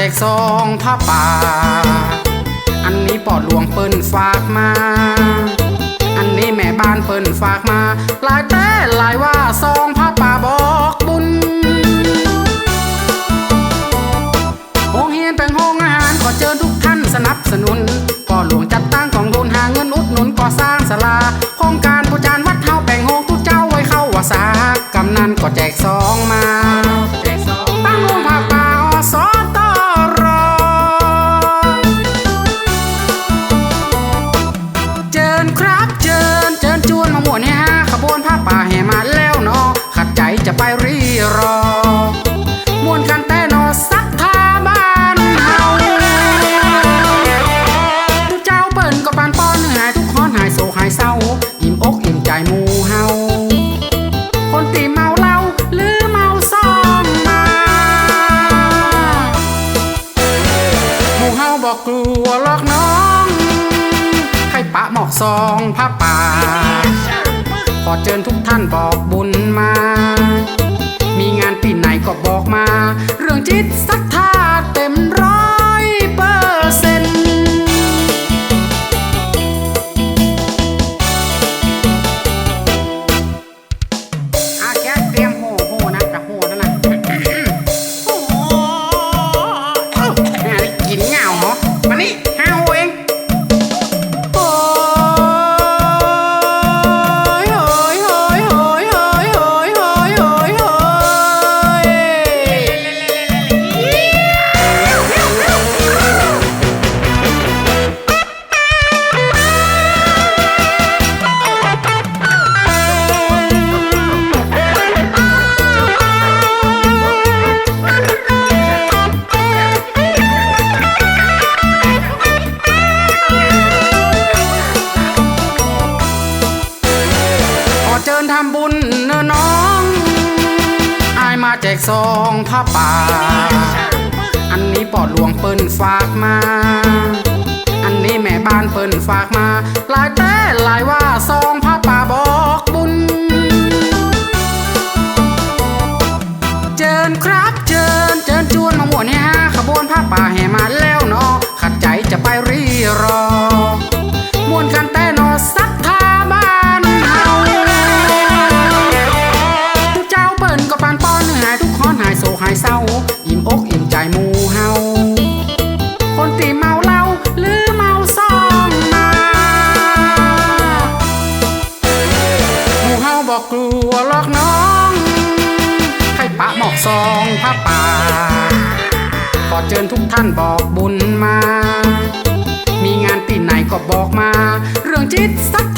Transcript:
จกซองผ้าป่า อันนี้ปอดหลวงเปิ้นฝากมา อันนี้แม่บ้านเปิ้นฝากมา หลายแต่หลายว่าซองผ้าป่าบอกบุญโรงเรียนเป็นห้องอาหารขอเชิญทุกท่านสนับสนุนปอดหลวงจัดตั้งของทุนหาเงินอุดหนุนก่อสร้างศาลาโครงการปูจานวัดเฮาแป่งโฮงทุกเจ้าไว้เข้าวาสากำนันก็แจกซอง หรือเมาซองมาหมู่เฮาบอกกลัวหรอกน้องให้ปะหมอกซองผ้าป่าขอเชิญทุกท่านบอกำบุญเนอน้องอายมาแจกซองผ้าป่า อันนี้ปอดหลวงเปิ้นฝากมา อันนี้แม่บ้านเปิ้นฝากมา หลายแต่หลายว่าซองผ้าป่าบอกบุญ เจิญครับายเศร้า อิ่มอกอิ่มใจหมู่เฮา คนตีเมาเหล้าหรือเมาซองมาหมู่เฮาบอกกลัวหรอกน้องให้ปะหมอกซองผ้าป่า ขอเชิญทุกท่านบอกบุญมา มีงานปีไหนก็บอกมา เรื่องจิตสัก